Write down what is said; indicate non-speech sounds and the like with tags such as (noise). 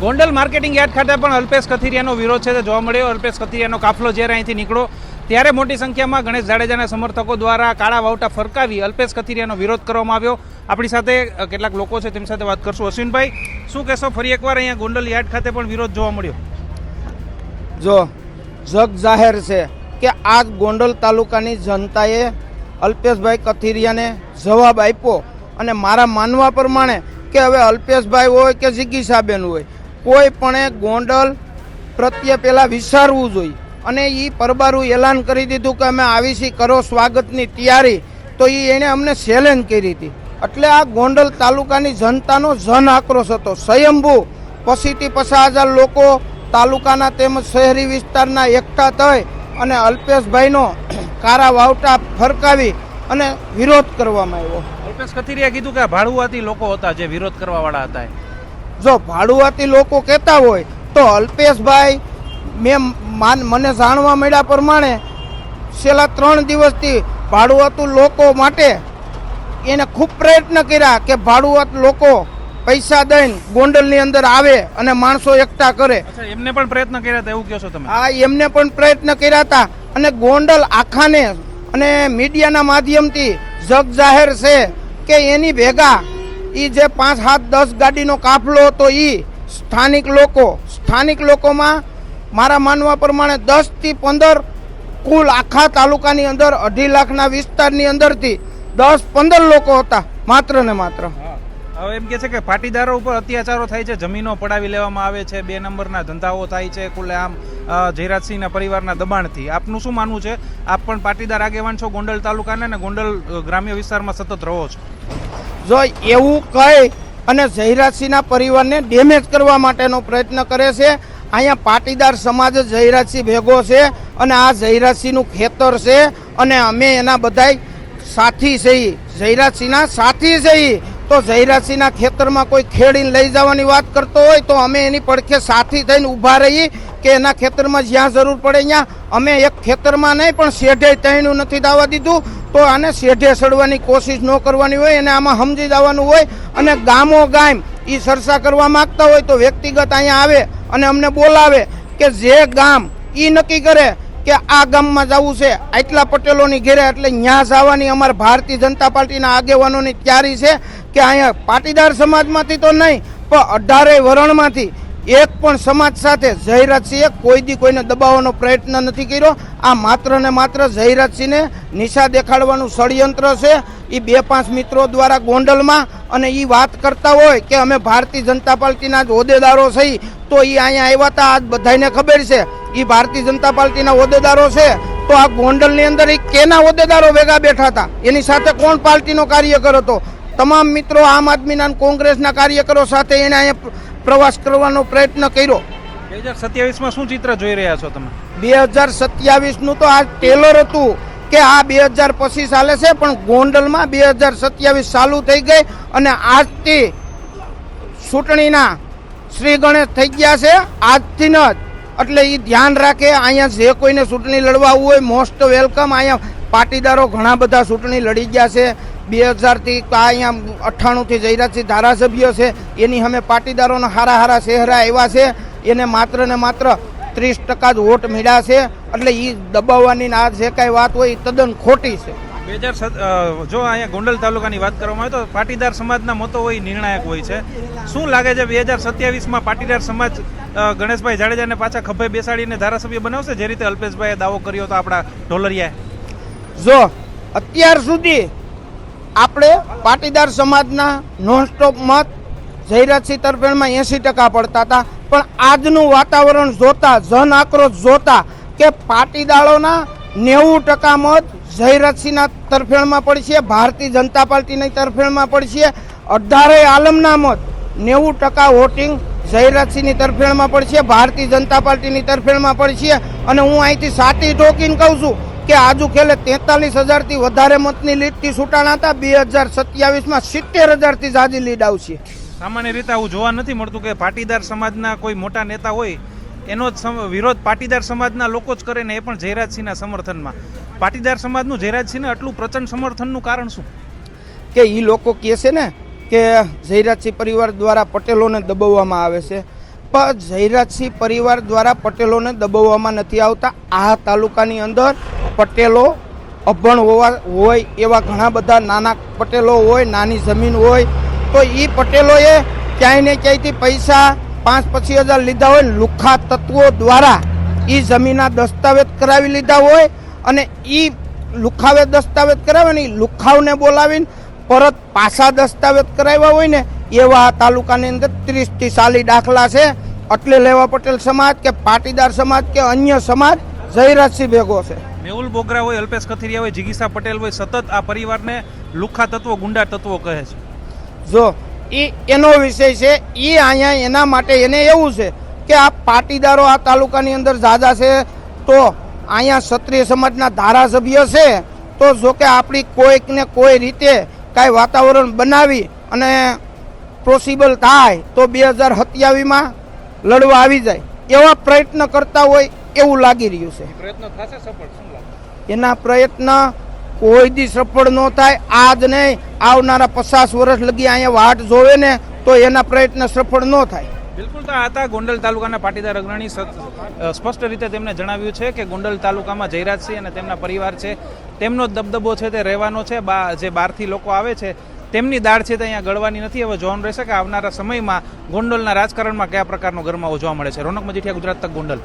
Gondal marketing yard ખાતે પણ અલ્પેશ કથિરિયાનો વિરોધ છે. તે જોવા મળ્યો, અલ્પેશ કથિરિયાનો કાફલો જ્યારે અહીંથી નીકળ્યો ત્યારે મોટી સંખ્યામાં ગણેશ જાડેજાના સમર્થકો દ્વારા કાળા વાવટા ફરકાવી અલ્પેશ કથિરિયાનો વિરોધ કરવામાં આવ્યો. આપણી સાથે કેટલાક લોકો છે, તેમની સાથે વાત કરશું. અશ્વિનભાઈ, શું કહેશો? ફરી એકવાર અહીંયા ગોંડલ યાર્ડ ખાતે પણ વિરોધ જોવા મળ્યો. જો, જગ જાહેર છે કે આ ગોંડલ તાલુકાની જનતાએ અલ્પેશભાઈ કથિરિયાને જવાબ આપ્યો અને મારા માનવા પ્રમાણે કે હવે અલ્પેશભાઈ હોય કે જિગીસાબેન હોય કોઈ પણ ગોંડલ પ્રત્યે પહેલાં વિચારવું જોઈએ. અને એ પરબારું એલાન કરી દીધું કે અમે આવીશી કરો સ્વાગતની તૈયારી, તો એ એણે અમને ચેલેન્જ કરી હતી. એટલે આ ગોંડલ તાલુકાની જનતાનો જન આક્રોશ હતો. સ્વયંભૂ પછીથી પચાસ હજાર લોકો તાલુકાના તેમજ શહેરી વિસ્તારના એકઠા થઈ અને અલ્પેશભાઈનો (clears throat) કારા વાવટા ફરકાવી અને વિરોધ કરવામાં આવ્યો. અલ્પેશ કથિરિયા કીધું કે ભાડુઆતી લોકો હતા જે વિરોધ કરવાવાળા હતા. જો ભાડુઆતી લોકો કહેતા હોય તો અલ્પેશભાઈ મેં માન મને જાણવા મળ્યા પ્રમાણે છેલ્લા ત્રણ દિવસથી ભાડુઆતું લોકો માટે એને ખૂબ પ્રયત્ન કર્યા કે ભાડુઆત લોકો પૈસા દઈને ગોંડલની અંદર આવે અને માણસો એકઠા કરે. એમને પણ પ્રયત્ન કર્યા હતા એવું કહો છો તમે? હા એમને પણ પ્રયત્ન કર્યા હતા અને ગોંડલ આખાને અને મીડિયાના માધ્યમથી જગ જાહેર છે કે એની ભેગા એ જે પાંચ, સાત, દસ ગાડીનો કાફલો હતો એ સ્થાનિક લોકો, સ્થાનિક લોકોમાં મારા માનવા પ્રમાણે દસથી પંદર કુલ આખા તાલુકાની અંદર, અઢી લાખના વિસ્તારની અંદરથી દસ, પંદર લોકો હતા, માત્ર ને માત્ર. હવે એમ કે છે કે પાટીદારો ઉપર અત્યાચારો થાય છે, જમીનો પડાવી લેવામાં આવે છે, બે નંબરના ધંધાઓ થાય છે, કુલે આમ જયરાજસિંહના પરિવારના દબાણથી. આપનું શું માનવું છે? આપ પણ પાટીદાર આગેવાન છો, ગોંડલ તાલુકાના અને ગોંડલ ગ્રામ્ય વિસ્તારમાં સતત રહો છો. જો એવું કહી અને જયરાજસિંહના પરિવારને ડેમેજ કરવા માટેનો પ્રયત્ન કરે છે, અહીંયા પાટીદાર સમાજ જયરાજસિંહ ભેગો છે અને આ જયરાજસિંહનું ખેતર છે અને અમે એના બધાય સાથી છે જયરાજસિંહના સાથી છીએ. તો ઝૈરાસીના ખેતરમાં કોઈ ખેડીને લઈ જવાની વાત કરતો હોય તો અમે એની પડખે સાથી થઈને ઊભા રહીએ કે એના ખેતરમાં જ્યાં જરૂર પડે ત્યાં અમે એક ખેતરમાં નહીં, પણ શેઢે તહીનું નથી દાવા દીધું. તો આને શેઢે સડવાની કોશિશ ન કરવાની હોય અને આમાં સમજી જવાનું હોય. અને ગામો ગામ એ સરસા કરવા માંગતા હોય તો વ્યક્તિગત અહીંયા આવે અને અમને બોલાવે કે જે ગામ એ નક્કી કરે કે આ ગામમાં જવું છે. આટલા પટેલોની ઘેરે એટલે ત્યાં જવાની અમારા ભારતીય જનતા પાર્ટીના આગેવાનોની તૈયારી છે. કે અહીંયા પાટીદાર સમાજમાંથી તો નહીં, પણ અઢારેય વરણમાંથી એક પણ સમાજ સાથે જયરાજસિંહે કોઈ દી કોઈને દબાવવાનો પ્રયત્ન નથી કર્યો. આ માત્ર ને માત્ર જયરાજસિંહને નિશા દેખાડવાનું ષડયંત્ર છે. એ બે પાંચ મિત્રો દ્વારા ગોંડલમાં અને એ વાત કરતા હોય કે અમે ભારતીય જનતા પાર્ટીના જ હોદ્દેદારો છીએ, તો એ અહીંયા આવ્યા હતા આજ બધાને ખબર છે. એ ભારતીય જનતા પાર્ટીના હોદ્દેદારો છે. તો આ ગોંડલની અંદર એ કેના હોદ્દેદારો ભેગા બેઠા હતા એની સાથે કોણ પાર્ટીનો કાર્યકર હતો? તમામ મિત્રો આમ આદમીના કોંગ્રેસના કાર્યકરો સાથે એને અહીંયા પ્રવાસ કરવાનો પ્રયત્ન કર્યો. બે હજાર સત્યાવીસમાં શું ચિત્ર જોઈ રહ્યા છો તમે? બે હજાર સત્યાવીસનું તો આ ટેલર હતું કે આ બે હજાર પચીસ ચાલે છે પણ ગોંડલમાં બે હજાર સત્યાવીસ ચાલુ થઈ ગઈ અને આજથી ચૂંટણીના શ્રી ગણેશ થઈ ગયા છે. આજથી જ એટલે એ ધ્યાન રાખે અહીંયા જે કોઈને ચૂંટણી લડવા હોય મોસ્ટ વેલકમ. અહીંયા પાટીદારો ઘણા બધા ચૂંટણી લડી ગયા છે. બે હજારથી અહીંયા અઠ્ઠાણુંથી જયરાજસિંહ ધારાસભ્ય છે. એની અમે પાટીદારોના હારા હારા ચહેરા આવ્યા છે. એને માત્ર ને માત્ર ત્રીસ ટકા જ વોટ મળ્યા છે. એટલે એ દબાવવાની ને આ જે કાંઈ વાત હોય એ તદ્દન ખોટી છે. બે હજાર જો અહીંયા ગોંડલ તાલુકાની વાત કરવામાં આવે તો પાટીદાર સમાજના મતો હોય નિર્ણાયક હોય છે. શું લાગે છે બે હજાર સત્યાવીસમાં પાટીદાર સમાજ ગણેશભાઈ જાડેજાને પાછા ખભે બેસાડીને ધારાસભ્ય બનાવશે? જે રીતે અલ્પેશભાઈએ દાવો કર્યો હતો આપણા ઢોલરિયાએ. જો અત્યાર સુધી આપણે પાટીદાર સમાજના નોનસ્ટોપ મત જયરાજસિંહ તરફેણમાં એંસી ટકા પડતા હતા. પણ આજનું વાતાવરણ જોતા, જન આક્રોશ જોતા કે પાટીદારોના નેવું ટકા મત જયરાજસિંહના તરફેણમાં પડશે, ભારતીય જનતા પાર્ટીની તરફેણમાં પડશે. અઢારેય આલમના મત નેવું ટકા વોટિંગ જયરાજસિંહની તરફેણમાં પડશે, ભારતીય જનતા પાર્ટીની તરફેણમાં પડશે. અને હું અહીંથી સાટી ટોકીને કહું છું કે આજુ ખેલે તેતાલીસ હજારથી વધારે મતની લીડથી છૂટાણા હતા. બે હજાર સત્યાવીસમાં સિત્તેર હજારથી જાજી લીડ આવશે. સામાન્ય રીતે આવું જોવા નથી મળતું કે પાટીદાર સમાજના કોઈ મોટા નેતા હોય એનો જ વિરોધ પાટીદાર સમાજના લોકો જ કરે ને એ પણ જયરાજસિંહના સમર્થનમાં. પાટીદાર સમાજનું જયરાજસિંહને આટલું પ્રચંડ સમર્થનનું કારણ શું? કે એ લોકો કહે છે ને કે જયરાજસિંહ પરિવાર દ્વારા પટેલોને દબાવવામાં આવે છે. જયરાજસિંહ પરિવાર દ્વારા પટેલોને દબાવવામાં નથી આવતા. આ તાલુકાની અંદર પટેલો અભણ હોવા હોય એવા ઘણા બધા નાના પટેલો હોય, નાની જમીન હોય. તો એ પટેલોએ ક્યાંય ને ક્યાંયથી પૈસા પાંચ પચીસ હજાર લીધા હોય. લુખ્ખા તત્વો દ્વારા એ જમીનના દસ્તાવેજ કરાવી લીધા હોય અને એ લુખાવે દસ્તાવેજ કરાવે ને એ લુખાવને બોલાવીને પરત પાછા દસ્તાવેજ કરાવ્યા હોય ને એવા તાલુકાની અંદર ત્રીસથી ચાલીસ દાખલા છે. એટલે લેવા પટેલ સમાજ કે પાટીદાર સમાજ કે અન્ય સમાજ જયરાજસિંહ ભેગો છે. મેહુલ બોગરા હોય અલ્પેશ કથિરિયા હોય જિગીસા પટેલ હોય સતત આ પરિવારને લુખા તત્વો ગુંડા તત્વો કહે છે. જો એ એનો વિષય છે એ અહીંયા એના માટે એને એવું છે કે આ પાટીદારો આ તાલુકાની અંદર જાજા છે તો અહીંયા ક્ષત્રિય સમાજના ધારાસભ્ય છે તો જો કે આપણી કોઈક ને કોઈ રીતે કાંઈ વાતાવરણ બનાવી અને પોસિબલ થાય તો બે હજાર સત્યાવીસમાં લડવા આવી જાય એવા પ્રયત્ન કરતા હોય એવું લાગી રહ્યું છે. પ્રયત્ન થશે સફળ શું લાગે? એના પ્રયત્ન કોઈ દી સફળ ન થાય આજ નહીં આવનારા પચાસ વર્ષ લગી અહીંયા વાટ જોવે ને તો એના પ્રયત્ન સફળ ન થાય. બિલકુલ તો આ હતા ગોંડલ તાલુકાના પાટીદાર અગ્રણી સ્પષ્ટ રીતે તેમણે જણાવ્યું છે કે ગોંડલ તાલુકામાં જયરાજસિંહ અને તેમના પરિવાર છે. તેમનો દબદબો છે તે રહેવાનો છે. જે બહારથી લોકો આવે છે તેમની દાળ છે તે અહીંયા ગળવાની નથી. હવે જોવાનું રહેશે કે આવનારા સમયમાં ગોંડલના રાજકારણમાં કયા પ્રકારનો ગરમાવો જોવા મળે છે. રોનક મજીઠિયા, ગુજરાત તક ગોંડલ.